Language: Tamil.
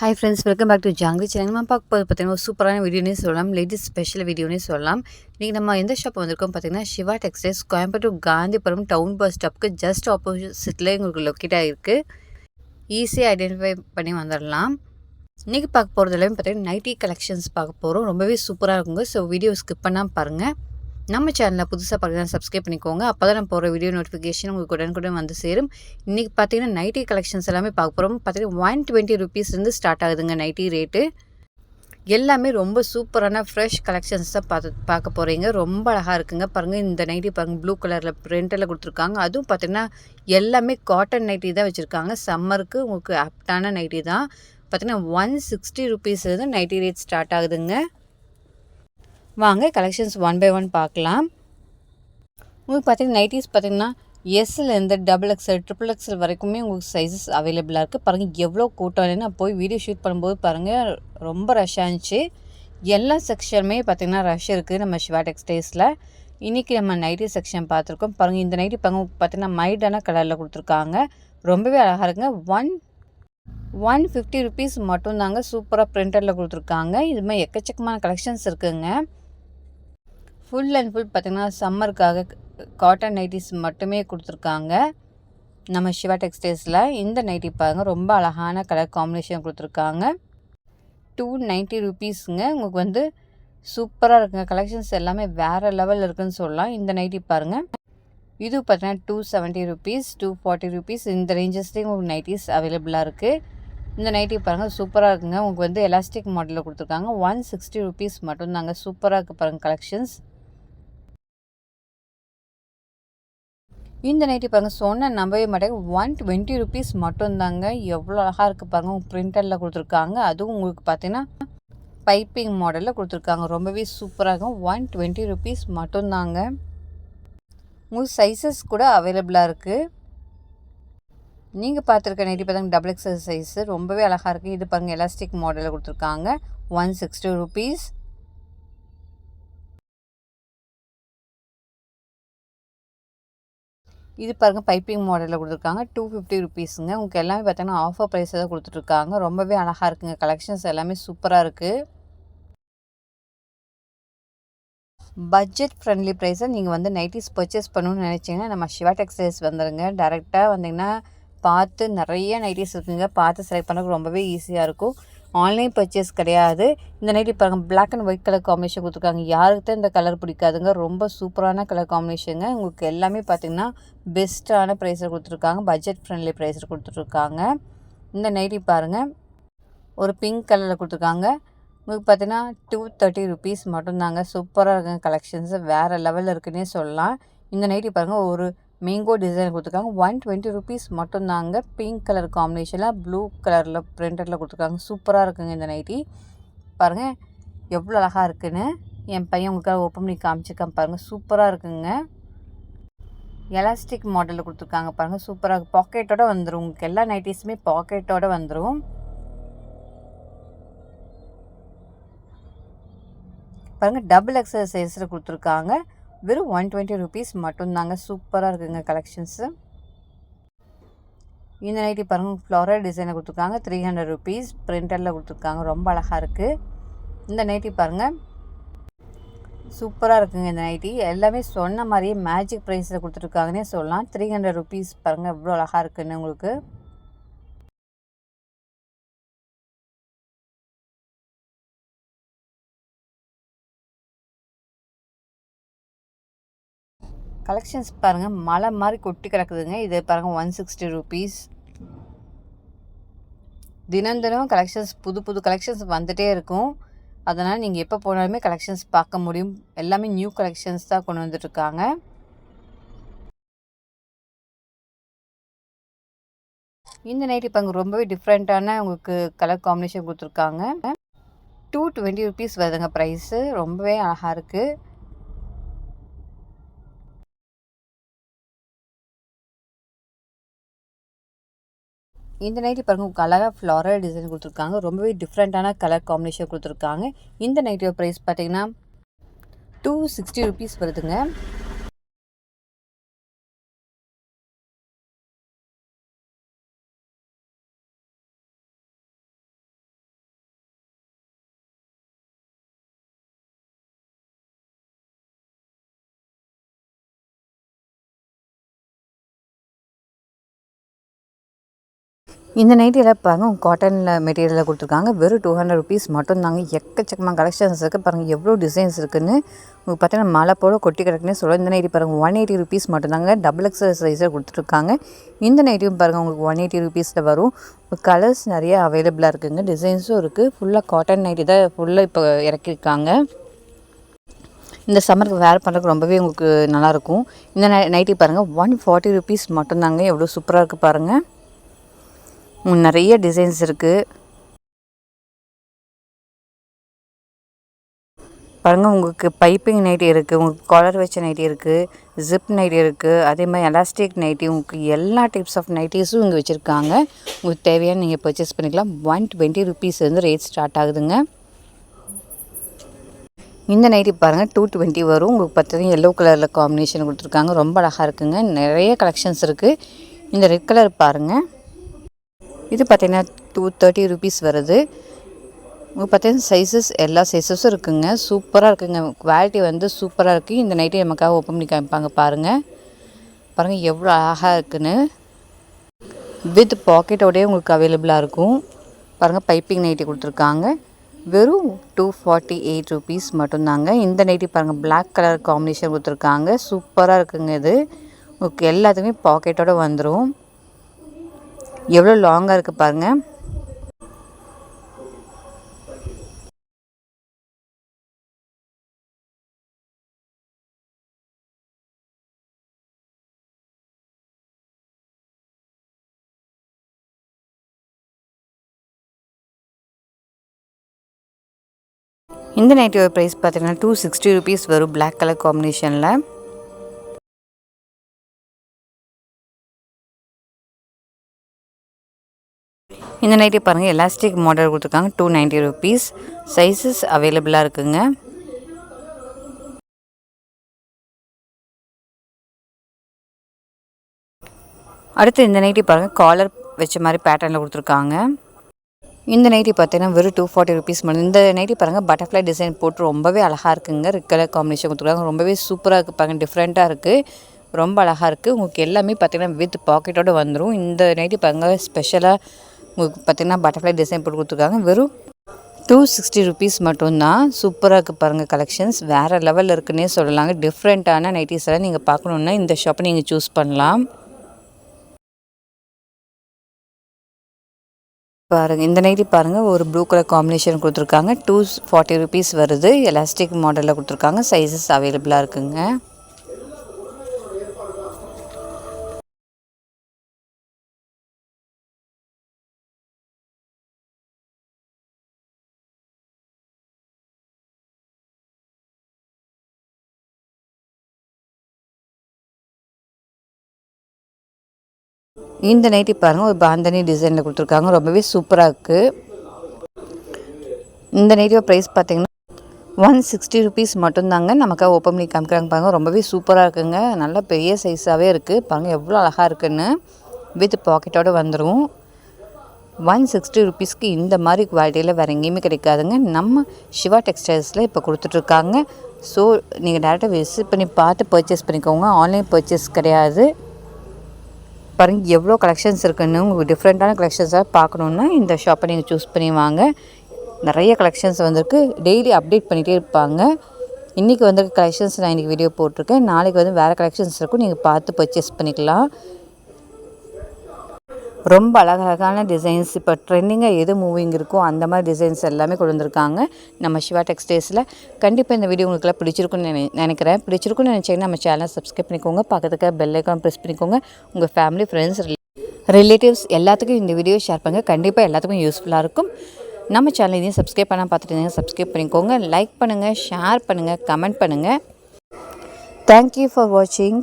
Hi friends welcome back to ஜாங்கி channel நம்ம பார்க்க போது பார்த்தீங்கன்னா ஒரு சூப்பரான வீடியோனே சொல்லலாம். லேடிஸ் ஸ்பெஷல் வீடியோனே சொல்லலாம். இன்றைக்கி நம்ம எந்த ஷாப் வந்திருக்கோம் பார்த்தீங்கன்னா Siva textiles Coimbatore Gandhipuram town bus ஸ்டாப்க்கு just ஆப்போசிட்டில் எங்களுக்கு லொக்கேட் ஆகிருக்கு ஈஸியாக ஐடென்டிஃபை பண்ணி வந்துடலாம் இன்றைக்கி பார்க்க போகிறது எல்லாமே பார்த்தீங்கன்னா நைட்டி கலெக்ஷன்ஸ் பார்க்க போகிறோம் ரொம்பவே சூப்பராக இருக்குங்க. ஸோ வீடியோ ஸ்கிப் பண்ணால் பாருங்கள் நம்ம சேனலில் புதுசாக பார்த்தீங்கன்னா சப்ஸ்கிரைப் பண்ணிக்கோங்க. அப்போ தான் நான் போகிற வீடியோ நோட்டிஃபிகேஷன் உங்களுக்கு உடனுக்குடன் வந்து சேரும். இன்றைக்கி பார்த்தீங்கன்னா நைட்டி கலெக்ஷன்ஸ் எல்லாமே பார்க்க போகிறோம் பார்த்தீங்கன்னா ஒன் டுவெண்ட்டி ருபீஸ்லேருந்து ஸ்டார்ட் ஆகுதுங்க நைட்டி ரேட்டு எல்லாமே ரொம்ப சூப்பரான ஃப்ரெஷ் கலெக்ஷன்ஸ் தான் பார்த்து பார்க்க போகிறீங்க ரொம்ப அழகாக இருக்குங்க. பாருங்கள் இந்த நைட்டி பாருங்கள் ப்ளூ கலரில் பிரிண்டில் கொடுத்துருக்காங்க. அதுவும் பார்த்திங்கன்னா எல்லாமே காட்டன் நைட்டி தான் வச்சுருக்காங்க. சம்மருக்கு உங்களுக்கு ஆப்டான நைட்டி தான். பார்த்திங்கன்னா ஒன் சிக்ஸ்டி ருபீஸ்லேருந்து நைட்டி ரேட் ஸ்டார்ட் ஆகுதுங்க. வாங்க கலெக்ஷன்ஸ் ஒன் பை ஒன் பார்க்கலாம். உங்களுக்கு பார்த்தீங்கன்னா நைட்டிஸ் பார்த்தீங்கன்னா எஸ்லேருந்து டபுள் எக்ஸல் ட்ரிபிள் எக்ஸல் வரைக்குமே உங்களுக்கு சைஸஸ் அவைலபிளாக இருக்குது பாருங்கள் எவ்வளோ கூட்டம் இல்லைன்னா போய் வீடியோ ஷூட் பண்ணும்போது பாருங்கள் ரொம்ப ரஷ்ஷாக இருந்துச்சு. எல்லா செக்ஷனுமே பார்த்திங்கன்னா ரஷ் இருக்குது நம்ம சிவா டெக்ஸ்டைல்ஸில் இன்றைக்கி நம்ம நைட்டி செக்ஷன் பார்த்துருக்கோம். பாருங்கள் இந்த நைட்டி பாருங்க பார்த்திங்கன்னா மைடான கலரில் கொடுத்துருக்காங்க. ரொம்பவே அழகாக இருக்குங்க. ஒன் ஒன் ஃபிஃப்டி ருபீஸ் மட்டும்தாங்க சூப்பராக ப்ரிண்டரில் கொடுத்துருக்காங்க. இது மாதிரி எக்கச்சக்கமான கலெக்ஷன்ஸ் இருக்குதுங்க ஃபுல் அண்ட் ஃபுல் பார்த்திங்கன்னா சம்மருக்காக காட்டன் நைட்டிஸ் மட்டுமே கொடுத்துருக்காங்க. நம்ம சிவா டெக்ஸ்டைல்ஸில் இந்த நைட்டி பாருங்கள் ரொம்ப அழகான கலர் காம்பினேஷன் கொடுத்துருக்காங்க. டூ நைன்ட்டி ருபீஸுங்க உங்களுக்கு வந்து சூப்பராக இருக்குங்க. கலெக்ஷன்ஸ் எல்லாமே வேறு லெவலில் இருக்குதுன்னு சொல்லலாம். இந்த நைட்டி பாருங்கள் இது பார்த்தீங்கன்னா two seventy rupees two forty rupees இந்த ரேஞ்சஸ்லேயும் உங்களுக்கு நைட்டிஸ் அவைலபிளாக இருக்குது இந்த நைட்டி பாருங்கள் சூப்பராக இருக்குங்க. உங்களுக்கு வந்து எலாஸ்டிக் மாடலில் கொடுத்துருக்காங்க. ஒன் சிக்ஸ்டி ருபீஸ் மட்டும் தாங்க சூப்பராக இருக்குது பாருங்கள் கலெக்ஷன்ஸ் இந்த நைட்டி பாருங்கள் சொன்ன நம்பவே மாட்டேங்க ஒன் டுவெண்ட்டி ருபீஸ் மட்டும்தாங்க. எவ்வளோ அழகாக இருக்குது பாருங்கள் பிரிண்டரில் கொடுத்துருக்காங்க. அதுவும் உங்களுக்கு பார்த்தீங்கன்னா பைப்பிங் மாடலில் கொடுத்துருக்காங்க. ரொம்பவே சூப்பராக இருக்கும். ஒன் டுவெண்ட்டி ருபீஸ் மட்டும்தாங்க. உங்களுக்கு சைஸஸ் கூட அவைலபிளாக இருக்குது நீங்கள் பார்த்துருக்க நைட்டி பார்த்தீங்கன்னா டபுள் எக்ஸல் சைஸு ரொம்பவே அழகாக இருக்குது இது பாருங்கள் எலாஸ்டிக் மாடலில் கொடுத்துருக்காங்க. ஒன் சிக்ஸ்டி ருபீஸ் இது பாருங்கள் பைப்பிங் மாடலில் கொடுத்துருக்காங்க. டூ ஃபிஃப்டி ருபீஸுங்க உங்களுக்கு எல்லாமே பார்த்தீங்கன்னா ஆஃபர் ப்ரைஸில் தான் கொடுத்துட்ருக்காங்க ரொம்பவே அழகாக இருக்குங்க. கலெக்ஷன்ஸ் எல்லாமே சூப்பராக இருக்குது பட்ஜெட் ஃப்ரெண்ட்லி ப்ரைஸை நீங்கள் வந்து நைட்டிஸ் பர்ச்சேஸ் பண்ணணும்னு நினச்சிங்கன்னா நம்ம சிவா டெக்ஸ்டைல்ஸ் வந்துடுங்க டேரெக்டாக வந்தீங்கன்னா பார்த்து நிறைய நைட்டிஸ் இருக்குங்க. பார்த்து செலக்ட் பண்ணுறதுக்கு ரொம்பவே ஈஸியாக இருக்கும். ஆன்லைன் பர்ச்சேஸ் கிடையாது. இந்த நைட்டி பாருங்கள் black and white colour combination கொடுத்துருக்காங்க. யாருக்கு தான் இந்த கலர் பிடிக்காதுங்க. ரொம்ப சூப்பரான கலர் காம்பினேஷனுங்க உங்களுக்கு எல்லாமே பார்த்திங்கன்னா பெஸ்ட்டான ப்ரைஸில் கொடுத்துருக்காங்க. பட்ஜெட் ஃப்ரெண்ட்லி ப்ரைஸில் கொடுத்துட்ருக்காங்க இந்த நைட்டி பாருங்கள் ஒரு பிங்க் கலரில் கொடுத்துருக்காங்க. உங்களுக்கு பார்த்தீங்கன்னா டூ தேர்ட்டி ருபீஸ் மட்டும்தாங்க. சூப்பராக இருக்குங்க கலெக்ஷன்ஸு வேறு லெவலில் இருக்குன்னே சொல்லலாம். இந்த நைட்டி பாருங்கள் ஒரு மேங்கோ டிசைன் கொடுத்துருக்காங்க. ஒன் டுவெண்ட்டி ருபீஸ் மட்டும்தாங்க. பிங்க் கலர் காம்பினேஷனில் ப்ளூ கலரில் ப்ரிண்டடில் கொடுத்துருக்காங்க. சூப்பராக இருக்குங்க இந்த நைட்டி பாருங்கள் எவ்வளோ அழகாக இருக்குன்னு. என் பையன் உங்களுக்காக ஓப்பன் பண்ணி காமிச்சிருக்கான் பாருங்கள் சூப்பராக இருக்குங்க. எலாஸ்டிக் மாடலில் கொடுத்துருக்காங்க பாருங்கள் சூப்பராக பாக்கெட்டோட வந்துடும் உங்களுக்கு எல்லா நைட்டிஸுமே பாக்கெட்டோட வந்துடும் பாருங்கள் டபுள் எக்ஸல் சைஸில் கொடுத்துருக்காங்க. வெறும் ஒன் டுவெண்ட்டி ருபீஸ் மட்டும்தாங்க சூப்பராக இருக்குங்க கலெக்ஷன்ஸு இந்த நைட்டி பாருங்கள் ஃப்ளோரல் டிசைனை கொடுத்துருக்காங்க த்ரீ ஹண்ட்ரட் ருபீஸ் பிரிண்டரில் கொடுத்துருக்காங்க ரொம்ப அழகாக இருக்குது இந்த நைட்டி பாருங்கள் சூப்பராக இருக்குங்க இந்த நைட்டி எல்லாமே சொன்ன மாதிரியே மேஜிக் ப்ரைஸில் கொடுத்துருக்காங்கன்னே சொல்லலாம். த்ரீ ஹண்ட்ரட் ருபீஸ் பாருங்கள் எவ்வளோ அழகாக இருக்குன்னு உங்களுக்கு. கலெக்ஷன்ஸ் பாருங்கள் மலை மாதிரி கொட்டி கிடக்குதுங்க. இது பாருங்கள் ஒன் சிக்ஸ்டி ருபீஸ் தினம் தினம் கலெக்ஷன்ஸ் புது புது கலெக்ஷன்ஸ் வந்துகிட்டே இருக்கும். அதனால் நீங்கள் எப்போ போனாலுமே கலெக்ஷன்ஸ் பார்க்க முடியும். எல்லாமே நியூ கலெக்ஷன்ஸ் தான் கொண்டு வந்துட்டுருக்காங்க. இந்த நைட் இப்போ ரொம்பவே டிஃப்ரெண்ட்டான உங்களுக்கு கலர் காம்பினேஷன் கொடுத்துருக்காங்க. டூ டுவெண்ட்டி ருபீஸ் வருதுங்க ப்ரைஸு ரொம்பவே அழகாக இருக்குது இந்த நைட்டி பாருங்கள் உங்களுக்கு அழகாக ஃப்ளாரல் டிசைன் கொடுத்துருக்காங்க. ரொம்பவே டிஃப்ரெண்ட்டான கலர் காம்பினேஷன் கொடுத்துருக்காங்க. இந்த நைட்டியோட ப்ரைஸ் பார்த்தீங்கன்னா டூ சிக்ஸ்டி ருபீஸ் வருதுங்க. இந்த நைட்டியில் பாருங்கள் காட்டனில் மெட்டீரியலில் கொடுத்துருக்காங்க. வெறும் டூ ஹண்ட்ரட் ருபீஸ் மட்டும் தாங்க. எக்கச்சக்கமாக கலெக்ஷன்ஸ் இருக்குது பாருங்கள் எவ்வளோ டிசைன்ஸ் இருக்குதுன்னு பார்த்தீங்கன்னா மழை போல் கொட்டி கிடக்குன்னு சொல்ல இந்த நைட்டி பாருங்கள் ஒன் எயிட்டி ருபீஸ் மட்டும்தாங்க டபுள் எக்ஸல் சைஸில் கொடுத்துருக்காங்க. இந்த நைட்டியும் பாருங்கள் உங்களுக்கு ஒன் எயிட்டி ருபீஸில் வரும். கலர்ஸ் நிறைய அவைலபிளாக இருக்குதுங்க டிசைன்ஸும் இருக்குது ஃபுல்லாக காட்டன் நைட்டி தான் ஃபுல்லாக இப்போ இறக்கியிருக்காங்க. இந்த சம்மருக்கு வேர் பண்ணுறதுக்கு ரொம்பவே உங்களுக்கு நல்லாயிருக்கும் இந்த நை நைட்டி பாருங்கள் ஒன் ஃபார்ட்டி ருபீஸ் மட்டும்தாங்க எவ்வளோ சூப்பராக இருக்குது பாருங்கள் நிறைய டிசைன்ஸ் இருக்குது பாருங்கள் உங்களுக்கு பைப்பிங் நைட்டி இருக்குது உங்களுக்கு காலர் வச்ச நைட்டி இருக்குது ஜிப் நைட்டி இருக்குது அதே மாதிரி எலாஸ்டிக் நைட்டி உங்களுக்கு எல்லா டைப்ஸ் ஆஃப் நைட்டிஸும் இங்கே வச்சுருக்காங்க. உங்களுக்கு தேவையான நீங்கள் பர்ச்சேஸ் பண்ணிக்கலாம். ஒன் டுவெண்ட்டி ருபீஸ் வந்து ரேட் ஸ்டார்ட் ஆகுதுங்க. இந்த நைட்டி பாருங்கள் டூ டுவெண்ட்டி வரும். உங்களுக்கு பார்த்தீங்கன்னா எல்லோ கலரில் காம்பினேஷன் கொடுத்துருக்காங்க. ரொம்ப அழகாக இருக்குங்க. நிறைய கலெக்ஷன்ஸ் இருக்குது இந்த ரெட் கலர் பாருங்கள் இது பார்த்திங்கன்னா டூ தேர்ட்டி ருபீஸ் வருது. உங்கள் பார்த்தீங்கன்னா சைஸஸ் எல்லா சைஸஸும் இருக்குங்க. சூப்பராக இருக்குங்க. குவாலிட்டி வந்து சூப்பராக இருக்குது இந்த நைட்டு நமக்காக ஓப்பன் பண்ணி காமிப்பாங்க பாருங்கள் பாருங்கள் எவ்வளோ அழகாக இருக்குன்னு. வித் பாக்கெட்டோடய உங்களுக்கு அவைலபிளாக இருக்கும். பாருங்கள் பைப்பிங் நைட்டி கொடுத்துருக்காங்க. வெறும் டூ ஃபார்ட்டி எயிட் ருபீஸ் மட்டும்தாங்க. இந்த நைட்டி பாருங்கள் பிளாக் கலர் காம்பினேஷன் கொடுத்துருக்காங்க. சூப்பராக இருக்குங்க இது. உங்களுக்கு எல்லாத்துக்குமே பாக்கெட்டோடு வந்துடும் எவ்வளோ லாங்காக இருக்குது பாருங்கள் இந்த நைட்டியோட ப்ரைஸ் பார்த்தீங்கன்னா டூ சிக்ஸ்டி ருபீஸ் வரும். பிளாக் கலர் காம்பினேஷனில் இந்த நைட்டி பாருங்கள் எலாஸ்டிக் மாடல் கொடுத்துருக்காங்க டூ நைன்ட்டி ருபீஸ் சைஸஸ் அவைலபிளாக இருக்குங்க. அடுத்து இந்த நைட்டி பாருங்கள் காலர் வச்ச மாதிரி பேட்டர்னில் கொடுத்துருக்காங்க. இந்த நைட்டி பார்த்தீங்கன்னா வெறும் டூ ஃபார்ட்டி ருபீஸ் மட்டும். இந்த நைட்டி பாருங்கள் பட்டர்ஃப்ளை டிசைன் போட்டு ரொம்பவே அழகாக இருக்குங்க. ரெட் கலர் காம்பினேஷன் கொடுத்துருக்காங்க. ரொம்பவே சூப்பராக இருக்குது பாருங்கள் டிஃப்ரெண்ட்டாக இருக்குது ரொம்ப அழகாக இருக்குது உங்களுக்கு எல்லாமே பார்த்திங்கன்னா வித் பாக்கெட்டோடு வந்துடும் இந்த நைட்டி பாருங்கள் ஸ்பெஷலாக உங்களுக்கு பார்த்திங்கன்னா பட்டர்ஃப்ளை டிசைன் போட்டு கொடுத்துருக்காங்க. வெறும் டூ சிக்ஸ்டி ருபீஸ் மட்டும்தான். சூப்பராக இருக்குது பாருங்கள் கலெக்ஷன்ஸ் வேறு லெவலில் இருக்குன்னே சொல்லலாங்க. டிஃப்ரெண்ட்டான நைட்டிஸ் எல்லாம் நீங்கள் பார்க்கணுன்னா இந்த ஷாப்பை நீங்கள் சூஸ் பண்ணலாம். பாருங்கள் இந்த நைட்டி பாருங்கள் ஒரு ப்ளூ கலர் காம்பினேஷன் கொடுத்துருக்காங்க. டூ ஃபார்ட்டி ருபீஸ் வருது. எலாஸ்டிக் மாடலில் கொடுத்துருக்காங்க. சைஸஸ் அவைலபிளாக இருக்குங்க. இந்த நைட்டி பாருங்கள் ஒரு பாந்தனி டிசைனில் கொடுத்துருக்காங்க. ரொம்பவே சூப்பராக இருக்குது இந்த நைட்டியோட ப்ரைஸ் பார்த்திங்கன்னா ஒன் சிக்ஸ்டி ருபீஸ் மட்டும்தாங்க நமக்காக ஓப்பன் பண்ணி காமிக்கிறாங்க பாருங்கள் ரொம்பவே சூப்பராக இருக்குங்க. நல்ல பெரிய சைஸாகவே இருக்குது பாருங்கள் எவ்வளோ அழகாக இருக்குன்னு. வித் பாக்கெட்டோடு வந்துடும் ஒன் சிக்ஸ்டி ருபீஸ்க்கு இந்த மாதிரி குவாலிட்டியில் வேறு எங்கேயுமே கிடைக்காதுங்க. நம்ம சிவா டெக்ஸ்டைல்ஸில் இப்போ கொடுத்துட்ருக்காங்க. ஸோ நீங்கள் டேரெக்டாக விசிட் பண்ணி பார்த்து பர்ச்சேஸ் பண்ணிக்கோங்க. ஆன்லைன் பர்ச்சேஸ் கிடையாது. பாருங்கள் எவ்வளோ கலெக்ஷன்ஸ் இருக்குன்னு உங்களுக்கு டிஃப்ரெண்ட்டான கலெக்ஷன்ஸாக பார்க்கணுன்னா இந்த ஷாப்பை நீங்கள் சூஸ் பண்ணி வாங்க. நிறைய கலெக்ஷன்ஸ் வந்திருக்கு. டெய்லி அப்டேட் பண்ணிகிட்டே இருப்பாங்க. இன்றைக்கி வந்திருக்க கலெக்ஷன்ஸ் நான் இன்றைக்கி வீடியோ போட்டிருக்கேன். நாளைக்கு வந்து வேறு கலெக்ஷன்ஸ் இருக்கும். நீங்கள் பார்த்து பர்ச்சேஸ் பண்ணிக்கலாம். ரொம்ப அழகழகான டிசைன்ஸ் இப்போ ட்ரெண்டிங்காக எது மூவிங் இருக்கோ அந்த மாதிரி டிசைன்ஸ் எல்லாமே கொண்டு வந்திருக்காங்க. நம்ம சிவா டெக்ஸ்டைல்ஸில் கண்டிப்பாக இந்த வீடியோ உங்களுக்குலாம் பிடிச்சிருக்குன்னு நினை நினைக்கிறேன். பிடிச்சிருக்குன்னு நினச்சிங்கன்னா நம்ம சேனலை சப்ஸ்கிரைப் பண்ணிக்கோங்க. பக்கத்துக்கு பெல் ஐக்கான் ப்ரெஸ் பண்ணிக்கோங்க. உங்கள் ஃபேமிலி ஃப்ரெண்ட்ஸ் ரிலேட்டிவ்ஸ் எல்லாத்துக்கும் இந்த வீடியோ ஷேர் பண்ணுங்கள் கண்டிப்பாக எல்லாத்துக்கும் யூஸ்ஃபுல்லாக இருக்கும். நம்ம சேனல் இதையும் சப்ஸ்கிரைப் பண்ணால் பார்த்துட்டு சப்ஸ்கிரைப் பண்ணிக்கோங்க. லைக் பண்ணுங்கள் ஷேர் பண்ணுங்கள் கமெண்ட் பண்ணுங்கள் தேங்க்யூ ஃபார் வாட்சிங்